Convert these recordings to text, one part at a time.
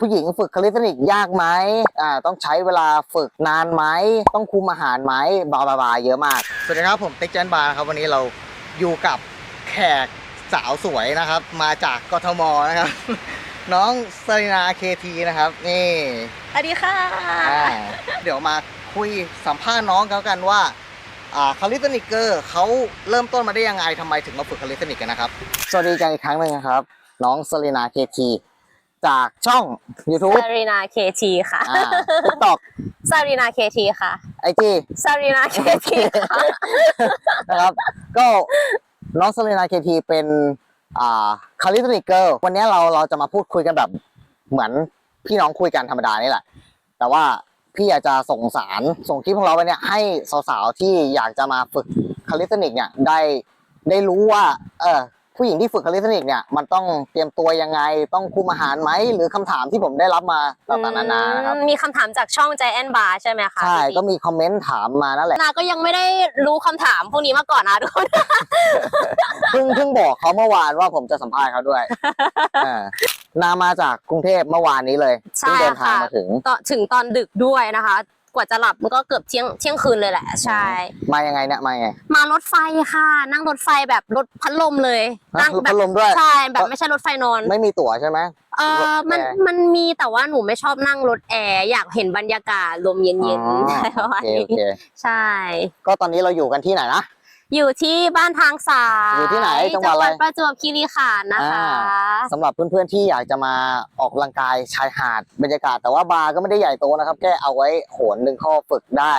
ผู้หญิงฝึกคาลิสเทนิกยากไหมอ่าต้องใช้เวลาฝึกนานไหม ต้องคุมอาหารไหมบาบาบาเยอะมาก สวัสดีครับผมติ๊กแจนบาร์ครับวันนี้เราอยู่กับแขกสาวสวยนะครับ มาจากกทมนะครับ น้องสรินาเคทีนะครับ นี่สวัสดีค่ะ อ่าเดี๋ยวมาคุยสัมภาษณ์น้องเขากันว่าอ่าคาลิสเทนิกเกอร์เขาเริ่มต้นมาได้ยังไงทำไมถึงมาฝึกคาลิสเทนิกกันนะครับ สวัสดีกันอีกครั้งหนึ่งนะครับ น้องสรินาเคที จากช่อง YouTube ซารีนาเคทีค่ะอ่า TikTok ซารีนาเคทีค่ะ IG ซารีนาเคทีค่ะนะครับ ก็น้องสเลนาเคทีเป็นอ่าคาลิสติกเกิลวันนี้เราเราจะมาพูดคุยกันแบบเหมือนพี่น้องคุยกันธรรมดานี่แหละ แต่ว่าพี่อยากจะส่งสารส่งคลิปของเราไปเนี่ยให้สาวๆที่อยากจะมาฝึกคาลิสติกเนี่ยได้ได้รู้ว่า เออ ผู้หญิงที่ฝึกคาลิสติกเนี่ยมันต้องเตรียมตัวยังไงต้องคุมอาหารไหมหรือคำถามที่ผมได้รับมาต่างๆนานานะครับมีคำถามจากช่องใจแอนบาร์ใช่ไหมคะใช่พี่ก็มีคอมเมนต์ถามมานั่นแหละนาก็ยังไม่ได้รู้คำถามพวกนี้มาก่อนนะทุกคน เพิ่งเพิ่งบอกเขาเมื่อวานว่าผมจะสัมภาษณ์เขาด้วยอ่านามาจากกรุงเทพเมื่อวานนี้เลยใช่เพิ่งเดินทางค่ะ มาถึงตอนถึงตอนดึกด้วยนะคะ กว่าจะหลับมันก็เกือบเที่ยงเที่ยงคืนเลยแหละใช่ มายังไงเนี่ยมายังไง มารถไฟค่ะ นั่งรถไฟแบบรถพัดลมเลยฮะนั่งรถแบพับดลมด้วย ใช่แบบไม่ใช่รถไฟนอน ไม่มีตั๋วใช่ไหม เออมันรถแอร์มันมีแต่ว่าหนูไม่ชอบนั่งรถแอร์อยากเห็นบรรยากาศลมเย็นอ๋อ ๆอะไรประมาณโอเคโอนี้เค ใช่ ก็ตอนนี้เราอยู่กันที่ไหนนะ อยู่ที่บ้านทางสายอยู่ที่ไหนจังหวัดอะไร ประจวบคีรีขันธ์นะคะ อ่าสำหรับเพื่อนๆที่อยากจะมาออกกำลังกายชายหาดบรรยากาศ แต่ว่าบาร์ก็ไม่ได้ใหญ่โตนะครับ แค่เอาไว้โหนหนึ่งข้อฝึกได้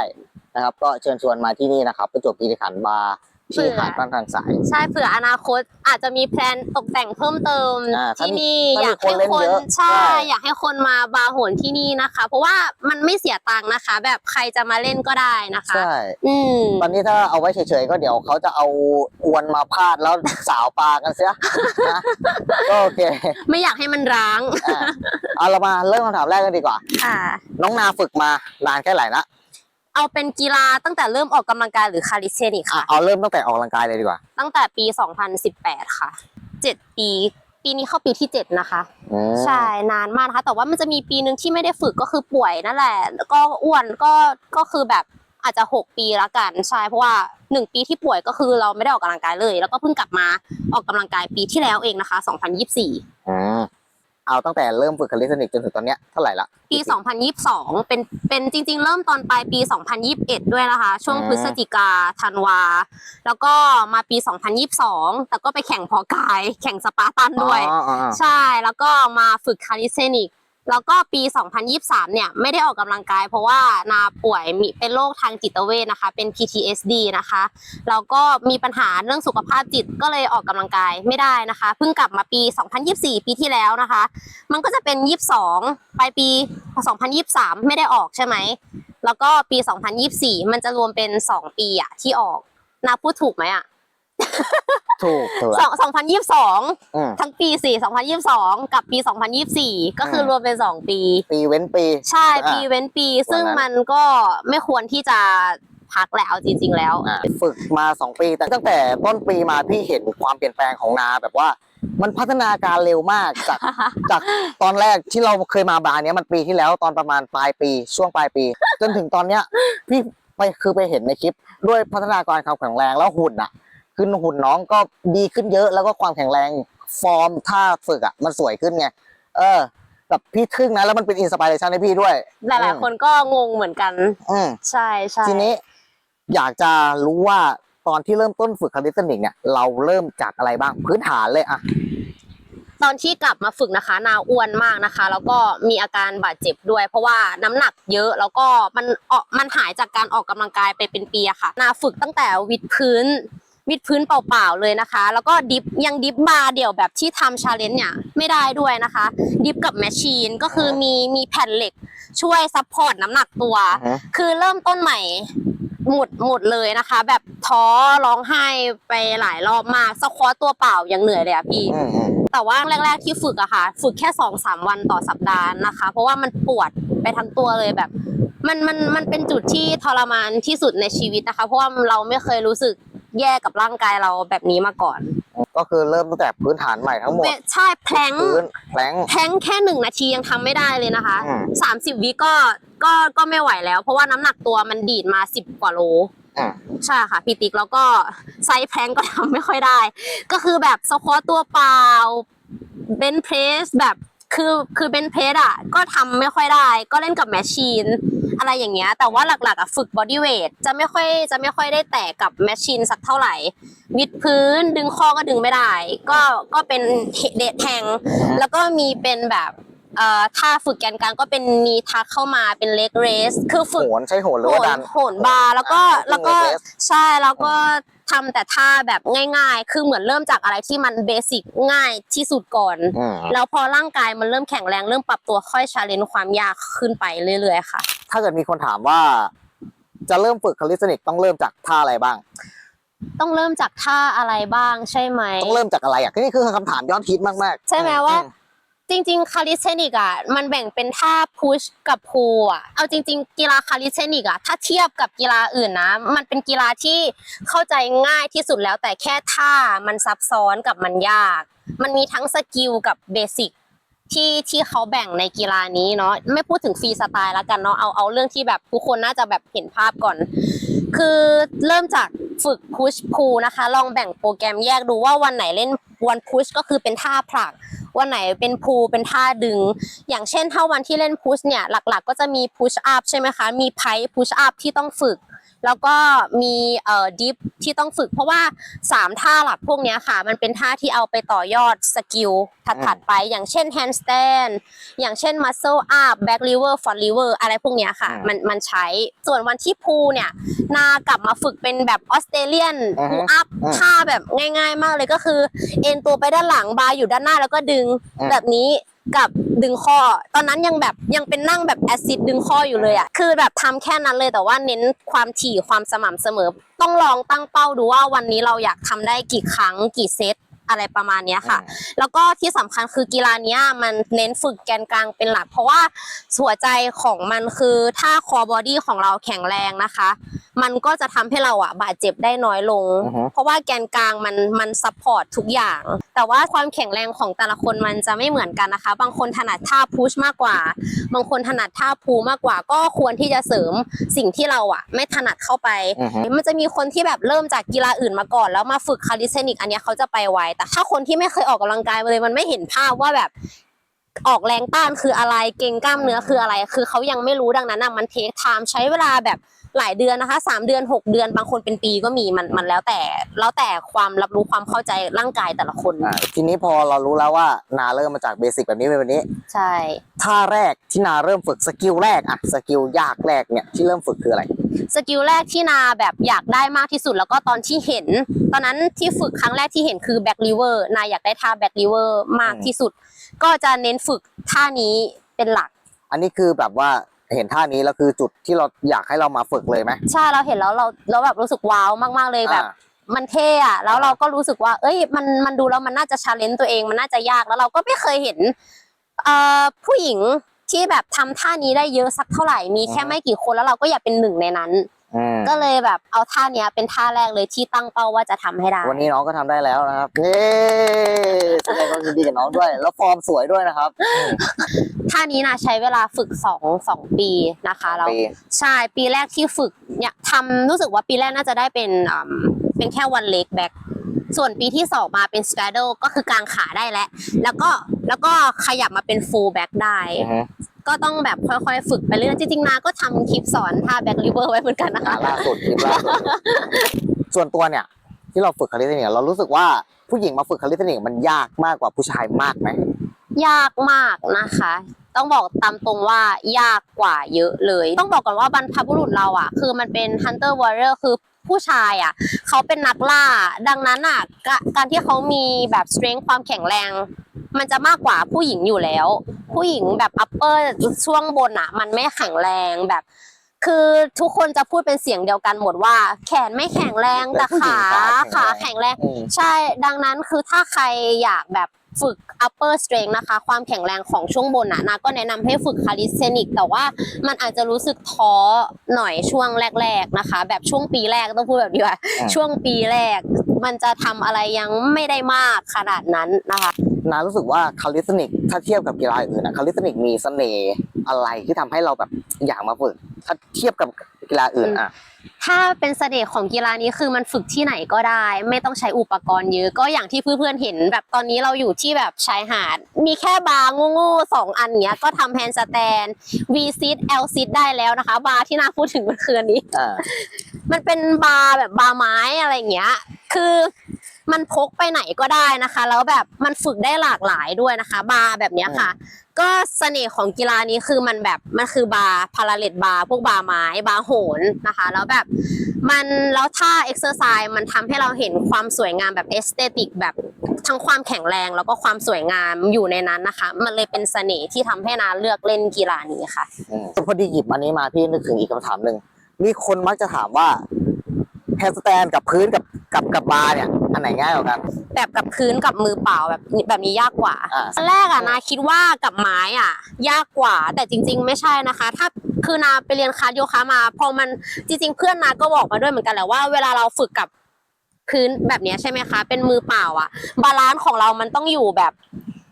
นะครับ ก็เชิญชวนมาที่นี่นะครับประจวบคีรีขันธ์บาร์ ที่หาดบ้านทางสาย ใช่เผื่ออนาคตอาจจะมีแพลนตกแต่งเพิ่มเติมอ่าถ้าที่มีนี่ถ้าอมียากให้คนเล่นคนเยอะใช่ ใช่ อยากให้คนมาบาร์โหนที่นี่นะคะ เพราะว่ามันไม่เสียตังค์นะคะ แบบใครจะมาเล่นก็ได้นะคะ ใช่ อืม ตอนนี้ถ้าเอาไว้เฉยๆก็เดี๋ยวเขาจะเอาอวนมาพาดแล้วสาวปลากันเสียนะก็โอเคไม่อยากให้มันร้างอะเอาเรามาเริ่มคำถามแรกกันดีกว่า ค่ะ น้องนาฝึกมานานแค่ไหนละ เอาเป็นกีฬาตั้งแต่เริ่มออกกำลังกายหรือคาลิสเทนิกอะค่ะ เอาเริ่มตั้งแต่ออกกำลังกายเลยดีกว่าตั้งแต่ปี 2018 ค่ะ 7 ปี ปีนี้เข้าปีที่ 7 นะคะ อืมใช่ นานมากนะคะ แต่ว่ามันจะมีปีหนึ่งที่ไม่ได้ฝึกก็คือป่วยนั่นแหละ แล้วก็อ้วน ก็ ก็คือแบบอาจจะ 6 ปีละกัน ใช่ เพราะว่า 1 ปีที่ป่วยก็คือเราไม่ได้ออกกำลังกายเลย แล้วก็เพิ่งกลับมาออกกำลังกายปีที่แล้วเองนะคะ 2024 อืม เอาตั้งแต่เริ่มฝึกคาลิสเทนิกจนถึงตอนเนี้ยเท่าไหร่ละปี 2022 เป็นเป็นจริง ๆ เริ่มตอนปลายปี 2021 ด้วยนะคะ ช่วงพฤศจิกาธันวา แล้วก็มาปี 2022 แต่ก็ไปแข่งเพอกาย แข่งสปาร์ตันด้วย อ๋ออ๋ออ๋อ ใช่แล้วก็มาฝึกคาลิสเทนิก แล้วก็ปี 2023 เนี่ยไม่ได้ออกกำลังกาย เพราะว่านาป่วยมีเป็นโรคทางจิตเวชนะคะ เป็น PTSD นะคะแล้วก็มีปัญหาเรื่องสุขภาพจิตก็เลยออกกำลังกายไม่ได้นะคะ เพิ่งกลับมาปี 2024 ปีที่แล้วนะคะ มันก็จะเป็น 22 ปลายปี 2023 ไม่ได้ออกใช่ไหมแล้วก็ปี 2024 มันจะรวมเป็น 2 ปีอะที่ออกนาพูดถูกไหมอะ ถูกถูกสละอง2022อืมทั้งปีสี่2022กับปี2024ก็คือรวมเป็น2ปี ปีเว้นปี ใช่อ่าปีเว้นปี ซึ่งวันนั้น มันก็ไม่ควรที่จะพักแล้วจริง ๆ แล้วอะฝึกมาสองปี แต่ตั้งแต่ต้นปีมาพี่เห็นความเปลี่ยนแปลงของนาแบบว่า มันพัฒนาการเร็วมากจาก จากตอนแรกที่เราเคยมาบาร์เนี้ยมันปีที่แล้วตอนประมาณปลายปี ช่วงปลายปี จนถึงตอนเนี้ยพี่ไปคือไปเห็นในคลิปด้วยพัฒนาการความแข็งแรงแล้วหุ่นอะ คือหุ่นน้องก็ดีขึ้นเยอะแล้วก็ความแข็งแรงฟอร์มท่าฝึกอะมันสวยขึ้นไงเออแบบพี่ทึ่งนะแล้วมันเป็นอินสปิเรชันให้พี่ด้วยหลายๆคนก็งงเหมือนกันอืมใช่ใช่ทีนี้ อยากจะรู้ว่าตอนที่เริ่มต้นฝึกคาลิสเทนิกเนี่ยเราเริ่มจากอะไรบ้างพื้นฐานเลยอะตอนที่กลับมาฝึกนะคะนาอ้วนมากนะคะ แล้วก็มีอาการบาดเจ็บด้วย เพราะว่าน้ำหนักเยอะแล้วก็มันออกมันหายจากการออกกำลังกายไปเป็นปีอะค่ะ นาฝึกตั้งแต่วิดพื้น วิดพื้นเปล่าๆเลยนะคะ แล้วก็ดิฟยังดิฟบาร์เดี่ยวแบบที่ทำชาเลนจ์เนี่ยไม่ได้ด้วยนะคะ ดิฟกับแมชชีนก็คือมีมีแผ่นเหล็กช่วยซัพพอร์ตน้ำหนักตัวอือฮึคือเริ่มต้นใหม่หมดหมดเลยนะคะ แบบท้อร้องไห้ไปหลายรอบมากสควอตตัวเปล่ายังเหนื่อยเลยอะพี่ อืมอืม แต่ว่าแรก ๆ ที่ฝึกอะค่ะ ฝึกแค่สองสามวันต่อสัปดาห์นะคะ เพราะว่ามันปวดไปทั้งตัวเลยแบบ มันมันมันเป็นจุดที่ทรมานที่สุดในชีวิตนะคะ เพราะว่าเราไม่เคยรู้สึก แย่กับร่างกายเราแบบนี้มาก่อนก็คือเริ่มตั้งแต่พื้นฐานใหม่ทั้งหมดเวใช่แพลงพื้นแพลงแพลงแค่หนึ่งนาทียังทำไม่ได้เลยนะคะอืมสามสิบวิก็ก็ก็ไม่ไหวแล้ว เพราะว่าน้ำหนักตัวมันดีดมาสิบกว่าโลอืมใช่ค่ะพี่ติ๊กแล้วก็ไซส์แพลงก็ทำไม่ค่อยได้ ก็คือแบบสควอตตัวเปล่าเบนเพรสแบบคือคือเบนเพรสอะ ก็ทำไม่ค่อยได้ ก็เล่นกับแมชชีน อะไรอย่างเงี้ย แต่ว่าหลักๆอะฝึกบอดี้เวทจะไม่ค่อยจะไม่ค่อยได้แตะกับแมชชีนสักเท่าไหร่ วิดพื้นดึงข้อก็ดึงไม่ได้ ก็ก็เป็นเดทแทง แล้วก็มีเป็นแบบเอ่อท่าฝึกแกนกลางก็เป็นมีทักเข้ามาเป็นเล็กเรส คือฝึกโหนใช้โหนหรือโหว่านดันโหนบาร์แล้วก็อ่าแล้วก็ walking leg raise ใช่แล้วก็ทำแต่ท่าแบบง่ายๆ คือเหมือนเริ่มจากอะไรที่มันเบสิกง่ายที่สุดก่อนอืมแล้วพอร่างกายมันเริ่มแข็งแรงเริ่มปรับตัวค่อยชาเลนจ์ความยากขึ้นไปเรื่อยๆค่ะ ถ้าเกิดมีคนถามว่า จะเริ่มฝึกคาลิสเทนิกต้องเริ่มจากท่าอะไรบ้าง ต้องเริ่มจากท่าอะไรบ้างใช่ไหมต้องเริ่มจากอะไรอะนี่คือคำถามยอดฮิตมากๆ ใช่ไหมอืว่า จริง ๆ คาลิสเทนิกอะมันแบ่งเป็นท่าพุชกับพูอะเอาจริง ๆ กีฬาคาลิสเทนิกอะถ้าเทียบกับกีฬาอื่นนะ มันเป็นกีฬาที่เข้าใจง่ายที่สุดแล้วแต่แค่ท่ามันซับซ้อนกับมันยาก มันมีทั้งสกิลกับเบสิก ที่ที่เขาแบ่งในกีฬานี้เนาะไม่พูดถึงฟรีสไตล์แล้วกันเนาะเอาเอาเรื่องที่แบบทุกคนน่าจะแบบเห็นภาพก่อน คือเริ่มจากฝึกพุชพูนะคะ ลองแบ่งโปรแกรมแยกดูว่าวันไหนเล่นวันพุชก็คือเป็นท่าผลักวันไหนเป็นพูเป็นท่าดึง อย่างเช่นถ้าวันที่เล่นพุชเนี่ยหลักๆ ก็จะมีพุชอัพใช่ไหมคะมีไพพุชอัพที่ต้องฝึก แล้วก็มีเอ่อดิฟที่ต้องฝึก เพราะว่า 3 ท่าหลักพวกเนี้ยค่ะ มันเป็นท่าที่เอาไปต่อยอดสกิลถัดๆไป อย่างเช่น handstand อย่างเช่น muscle up back lever front lever อะไรพวกเนี้ยค่ะอืมมันมันใช้ส่วนวันที่พูเนี่ย นากลับมาฝึกเป็นแบบออสเตรเลียนอือฮึพูอัพอืมท่าแบบง่าย ๆ มากเลยก็คือ เอ็นตัวไปด้านหลังบาร์อยู่ด้านหน้าแล้วก็ดึงอืมแบบนี้ กับดึงข้อ ตอนนั้นยังแบบยังเป็นนั่งแบบแอซิดดึงข้ออยู่เลยอะคือแบบทำแค่นั้นเลยแต่ว่าเน้นความถี่ความสม่ำเสมอ ต้องลองตั้งเป้าดูว่าวันนี้เราอยากทำได้กี่ครั้งกี่เซต อะไรประมาณเนี้ยค่ะ แล้วก็ที่สำคัญคือกีฬาเนี้ยมันเน้นฝึกแกนกลางเป็นหลัก เพราะว่าหัวใจของมันคือถ้าคอบอดี้ของเราแข็งแรงนะคะ มันก็จะทำให้เราอะบาดเจ็บได้น้อยลงอือฮึเพราะว่าแกนกลางมันมันซัพพอร์ตทุกอย่าง แต่ว่าความแข็งแรงของแต่ละคนมันจะไม่เหมือนกันนะคะ บางคนถนัดท่าพุชมากกว่า บางคนถนัดท่าพูมากกว่า ก็ควรที่จะเสริมสิ่งที่เราอะ ไม่ถนัดเข้าไปอือฮึมันจะมีคนที่แบบเริ่มจากกีฬาอื่นมาก่อน แล้วมาฝึกคาลิสเทนิกอันเนี้ยเขาจะไปไวแต่ถ้าคนที่ไม่เคยออกกำลังกายมาเลยมันไม่เห็นภาพว่าแบบออกแรงต้านคืออะไรเก่งกล้ามเนื้อคืออะไร คือเขายังไม่รู้ดังนั้นอะมันเทคไทม์ใช้เวลาแบบ หลายเดือนนะคะสามเดือนหกเดือนบางคนเป็นปีก็มีมันมันแล้วแต่แล้วแต่ความรับรู้ความเข้าใจร่างกายแต่ละคน อ่าทีนี้พอเรารู้แล้วว่านาเริ่มมาจากเบสิกแบบนี้เป็นแบบนี้ใช่ ท่าแรกที่นาเริ่มฝึกสกิลแรกอะสกิลยากแรกเนี่ยที่เริ่มฝึกคืออะไร สกิลแรกที่นาแบบอยากได้มากที่สุดแล้วก็ตอนที่เห็น ตอนนั้นที่ฝึกครั้งแรกที่เห็นคือแบ็กลิเวอร์นาอยากได้ท่าแบ็กลิเวอร์มากอืมที่สุด ก็จะเน้นฝึกท่านี้เป็นหลัก อันนี้คือแบบว่า เห็นท่านี้แล้วคือจุดที่เราอยากให้เรามาฝึกเลยไหมใช่เราเห็นแล้วเราเราแบบรู้สึกว้าวมากๆเลยแบบ อ่า มันเท่อะแล้วเราก็รู้สึกว่า เอ้ย มัน มันดูแล้วมันน่าจะชาเลนจ์ตัวเอง มันน่าจะยาก แล้วเราก็ไม่เคยเห็นเอ่อผู้หญิงที่แบบทำท่านี้ได้เยอะสักเท่าไหร่ มีแค่อือฮึไม่กี่คน แล้วเราก็อยากเป็นหนึ่งในนั้นอืม ก็เลยแบบเอาท่าเนี้ยเป็นท่าแรกเลยที่ตั้งเป้าว่าจะทำให้ได้ วันนี้น้องก็ทำได้แล้วนะครับเย้แสดงความยินดีกับน้องด้วย แล้วฟอร์มสวยด้วยนะครับ ท่านี้นะใช้เวลาฝึกสองสองปีนะคะแล้วปีใช่ปีแรกที่ฝึกเนี่ยทำรู้สึกว่าปีแรกน่าจะได้เป็นอ่าเป็นแค่วันเล็กแบ็คส่วนปีที่สองมาเป็นส t ต a ด l ก็คือกางขาได้แล้ว แล้วก็แล้วก็ขยับมาเป็นฟูลแบ็คได้อือฮึ ก็ต้องแบบค่อยๆ ฝึกไปเรื่อยๆจริงๆนาก็ทำคลิปสอนท่าแบ็คลิเวอร์ไว้เหมือนกันนะอ่าคะล่าสุดคลิปล่าสุดส่วนตัวเนี่ยที่เราฝึกคาลิสเทนิกเรารู้สึกว่าผู้หญิงมาฝึกคาลิสเทนิกมันยากมากกว่าผู้ชายมากไหมยากมากนะคะ ต้องบอกตามตรงว่ายากกว่าเยอะเลย ต้องบอกก่อนว่าบรรพบุรุษเราอะ คือมันเป็น hunter warrior คือผู้ชายอะเขาเป็นนักล่า ดังนั้นอะกะการที่เขามีแบบ strength ความแข็งแรง มันจะมากกว่าผู้หญิงอยู่แล้ว ผู้หญิงแบบ upper ช่วงบนอะมันไม่แข็งแรงแบบ คือทุกคนจะพูดเป็นเสียงเดียวกันหมดว่า แขนไม่แข็งแรงแต่ขาขาแข็งแรงอืมใช่ดังนั้นคือถ้าใครอยากแบบฝึก upper strength นะคะ ความแข็งแรงของช่วงบนอะนาก็แนะนำให้ฝึก calisthenics แต่ว่ามันอาจจะรู้สึกท้อหน่อยช่วงแรก ๆนะคะ แบบช่วงปีแรกต้องพูดแบบนี้ว่าอืมช่วงปีแรก มันจะทำอะไรยังไม่ได้มากขนาดนั้นนะคะ นารู้สึกว่าคาลิสติกถ้าเทียบกับกีฬาอื่นนะคาลิสติกมีเสน่ห์อะไรที่ทำให้เราแบบอยากมาฝึกถ้าเทียบกับกีฬาอื่นอะถ้าเป็นเสน่ห์ของกีฬานี้คือมันฝึกที่ไหนก็ได้ ไม่ต้องใช้อุปกรณ์เยอะก็อย่างที่เพื่อนๆเห็น แบบตอนนี้เราอยู่ที่แบบชายหาด มีแค่บาร์โง่ๆสองอันเนี้ยก็ทำแฮนด์สแตน V sit L sit ได้แล้วนะคะ บาร์ที่น่าพูดถึงมันคืออันนี้อ่ามันเป็นบาร์แบบบาร์ไม้อะไรอย่างเงี้ย คือ มันพกไปไหนก็ได้นะคะ แล้วแบบมันฝึกได้หลากหลายด้วยนะคะ บาร์แบบเนี้ยค่ะ ก็เสน่ห์ของกีฬานี้คือมันแบบมันคือบาร์พาราเลตบาร์พวกบาร์ไม้บาร์โหนนะคะ แล้วแบบมันแล้วท่าเอ็กซ์เซอร์ไซส์มันทำให้เราเห็นความสวยงามแบบเอสเตติกแบบทั้งความแข็งแรงแล้วก็ความสวยงามอยู่ในนั้นนะคะ มันเลยเป็นเสน่ห์ที่ทำให้นาเลือกเล่นกีฬานี้ค่ะอืมพอดีหยิบอันนี้มาพี่นึกถึงอีกคำถามหนึ่งมีคนมักจะถามว่าแฮนด์สแตนกับพื้นกับ กับกับบาร์เนี่ยอันไหนง่ายกว่ากัน แบบกับพื้นกับมือเปล่าแบบแบบนี้ยากกว่าอ่า ตอนแรกอะนาคิดว่ากับไม้อะยากกว่า แต่จริง ๆ ไม่ใช่นะคะ ถ้าคือนาไปเรียนคาร์ดโยคะมา พอมันจริง ๆ เพื่อนนาก็บอกมาด้วยเหมือนกันแหละว่าเวลาเราฝึกกับพื้นแบบเนี้ยใช่ไหมคะ เป็นมือเปล่าอะบาลานซ์ของเรามันต้องอยู่แบบ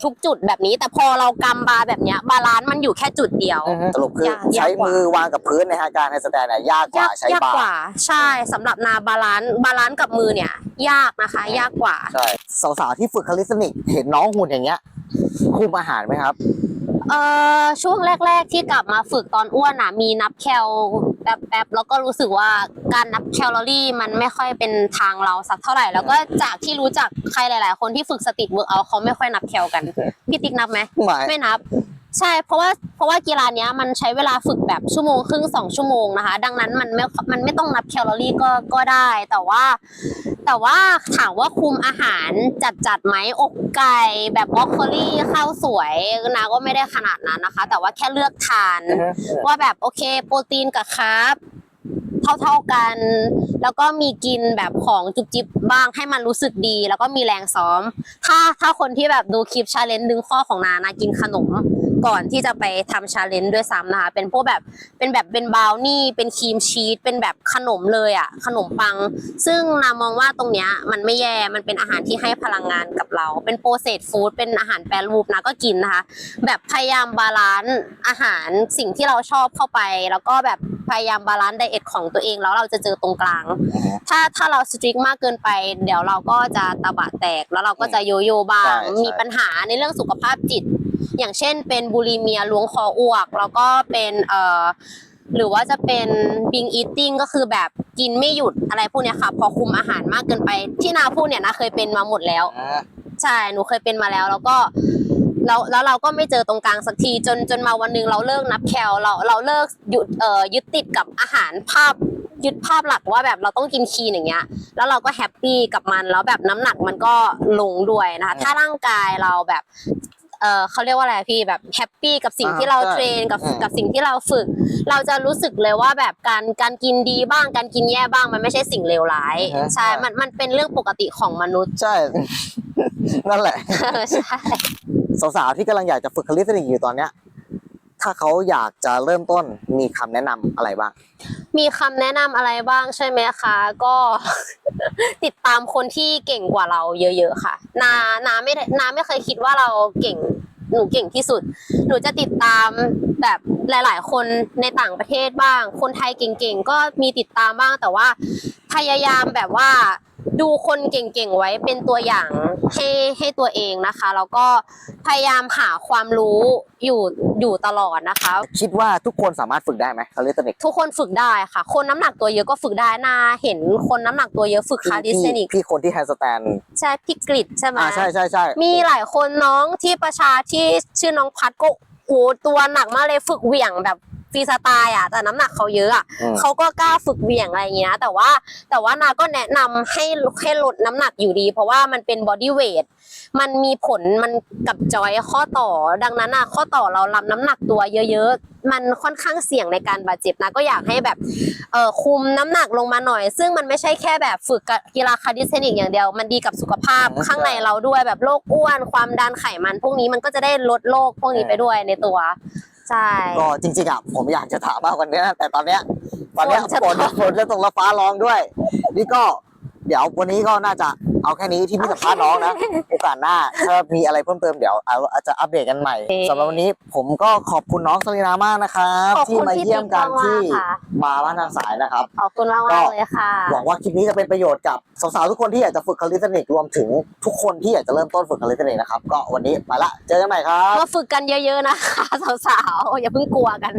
ทุกจุดแบบนี้ แต่พอเรากำบาแบบเนี้ย บาลานซ์มันอยู่แค่จุดเดียว สรุปคือยากใช้ยากกว่ามือวางกับพื้นในฮะการแฮนด์สแตนเนี่ยยากกว่ายากใช้ยากบาร์กว่า ใช่สำหรับนาบาลานซ์บาลานซ์กับมือเนี่ย ยากนะคะ ยากกว่า ใช่สาวๆที่ฝึกคาลิสติกเห็นน้องหุ่นอย่างเงี้ยคุมอาหารไหมครับ เอ่อช่วงแรก ๆ ที่กลับมาฝึกตอนอ้วนอะมีนับแคล แป๊บๆแล้วก็รู้สึกว่าการนับแคลอรี่มันไม่ค่อยเป็นทางเราสักเท่าไหร่ แล้วก็จากที่รู้จักใครหลาย ๆ คนที่ฝึกสติเวิร์กเอาเขาไม่ค่อยนับแคลกัน พี่ติ๊กนับไหมไม่ไม่นับ ใช่เพราะว่าเพราะว่ากีฬาเนี้ยมันใช้เวลาฝึกแบบชั่วโมงครึ่งสองชั่วโมงนะคะ ดังนั้นมันไม่มันไม่ต้องนับแคลอรี่ก็ก็ได้ แต่ว่า แต่ว่าถามว่าคุมอาหารจัดจัดๆไหมอกไก่แบบบรอกโคลี่ข้าวสวยนาก็ไม่ได้ขนาดนั้นนะคะ แต่ว่าแค่เลือกทาน ว่าแบบโอเค โปรตีนกับคาร์บเท่าๆกัน แล้วก็มีกินแบบของจุบจิบบ้างให้มันรู้สึกดี แล้วก็มีแรงซ้อม ถ้าถ้าคนที่แบบดูคลิปชาเลนจ์ดึงข้อของนานากินขนม ก่อนที่จะไปทำชาเลนจ์ด้วยซ้ำนะคะ เป็นพวกแบบเป็นแบบเป็นบราวนี่ เป็นครีมชีสเป็นแบบขนมเลยอะ่ะ ขนมปัง ซึ่งนามองว่าตรงเนี้ยมันไม่แย่มันเป็นอาหารที่ให้พลังงานกับเรา เป็นโปรเซสฟู้ดเป็นอาหารแปรรูปนะก็กินนะคะ แบบพยายามบาลานซ์อาหารสิ่งที่เราชอบเข้าไปแล้วก็แบบ พยายามบาลานซ์ไดเอทของตัวเองแล้วเราจะเจอตรงกลาง ถ้าถ้าเราสตริกมากเกินไป เดี๋ยวเราก็จะตาบะแตก แล้วเราก็จะโยโย่บ้างใช่ใช่มีปัญหาในเรื่องสุขภาพจิต อย่างเช่น เป็นบูลิเมียล้วงคออ้วก แล้วก็เป็นเอ่อหรือว่าจะเป็นบิงอีทติ้งก็คือแบบกินไม่หยุดอะไรพวกเนี้ยค่ะ พอคุมอาหารมากเกินไป ที่นาพูดเนี่ยนะเคยเป็นมาหมดแล้วอ่าใช่ หนูเคยเป็นมาแล้วแล้วก็ แล้วแล้วเราก็ไม่เจอตรงกลางสักทีจนจนมาวันหนึงเราเลิกนับแคลเราเราเลิกหยุดเอ่อยึดติดกับอาหารภาพยึดภาพหลักว่าแบบเราต้องกินคีนอย่างเงี้ย แล้วเราก็แฮปปี้กับมันแล้วแบบน้ำหนักมันก็ลงด้วยนะคะถ้าร่างกายเราแบบเออเขาเรียกว่าอะไรพี่แบบแฮปปี้กับสิ่งอ่าที่เราใช่เทรนกับอืมกับสิ่งที่เราฝึก เราจะรู้สึกเลยว่าแบบการการกินดีบ้างการกินแย่บ้างมันไม่ใช่สิ่งเลวร้าย ใช่มันมันเป็นเรื่องปกติของมนุษย์ใช่ นั่นแหละเออใช่ สาวๆที่กำลังอยากจะฝึกคาลิสติกอยู่ตอนเนี้ย ถ้าเขาอยากจะเริ่มต้นมีคำแนะนำอะไรบ้าง มีคำแนะนำอะไรบ้างใช่ไหมคะก็ ติดตามคนที่เก่งกว่าเราเยอะ ๆ ค่ะ นานาไม่ได้นาไม่เคยคิดว่าเราเก่งหนูเก่งที่สุด หนูจะติดตามแบบ หลาย ๆ คนในต่างประเทศบ้าง คนไทยเก่งๆ ก็มีติดตามบ้างแต่ว่าพยายามแบบว่าดูคนเก่งๆไว้เป็นตัวอย่างให้ให้ตัวเองนะคะ แล้วก็พยายามหาความรู้อยู่อยู่ตลอดนะคะ คิดว่าทุกคนสามารถฝึกได้ไหมคาลิสติกทุกคนฝึกได้ค่ะ คนน้ำหนักตัวเยอะก็ฝึกได้นาเห็นคนน้ำหนักตัวเยอะฝึกคาลิสเทนิกพี่คนที่แฮนด์สแตนใช่พี่กริดใช่ไหมอ่าใช่ใช่ใช่มีหลายคนน้องที่ประชาที่ชื่อน้องพัดก็ โหตัวหนักมากเลยฝึกเหวี่ยงแบบ ฟรีสไตล์อะแต่น้ำหนักเขาเยอะอะอืม เขาก็กล้าฝึกเหวี่ยงอะไรอย่างเงี้ย แต่ว่าแต่ว่านาก็แนะนำให้ให้ลดน้ำหนักอยู่ดี เพราะว่ามันเป็นบอดี้เวทมันมีผลมันกับจอยข้อต่อ ดังนั้นอะข้อต่อเรารับน้ำหนักตัวเยอะๆ มันค่อนข้างเสี่ยงในการบาดเจ็บนะก็อยากให้แบบเออคุมน้ำหนักลงมาหน่อย ซึ่งมันไม่ใช่แค่แบบฝึกกีฬาคาร์ดิสเทนิกอย่างเดียว มันดีกับสุขภาพอืมข้างในเราด้วยแบบโรคอ้วน ความดันไขมัน พวกนี้มันก็จะได้ลดโรคพวกนี้ไปด้วยในตัว ใช่ ก็จริงๆอะผมอยากจะถามมากกว่านี้นะแต่ตอนเนี้ยตอนเนี้ยฝนจะฝนตกฝนจะตกและฟ้าร้องด้วย นี่ก็ เดี๋ยววันนี้ก็น่าจะเอาแค่นี้ที่พี่สัมภาษณ์น้องนะ โอกาสหน้าถ้ามีอะไรเพิ่มเติมเดี๋ยวเอาอาจจะอัปเดตกันใหม่โอเคสำหรับวันนี้ผมก็ขอบคุณน้องสลีนามากนะครับขอบที่คุณมาพี่เยี่ยมกันติ๊กมากๆที่ค่ะ มาบ้านทางสายนะครับ ขอบคุณมากก็มากๆเลยค่ะ หวังว่าคลิปนี้จะเป็นประโยชน์กับสาวๆทุกคนที่อยากจะฝึกคาลิสเทนิกรวมถึงทุกคนที่อยากจะเริ่มต้นฝึกคาลิสเทนิกนะครับก็วันนี้ไปละเจอกันใหม่ครับ มาฝึกกันเยอะๆนะคะ สาวๆ อย่าเพิ่งกลัวกัน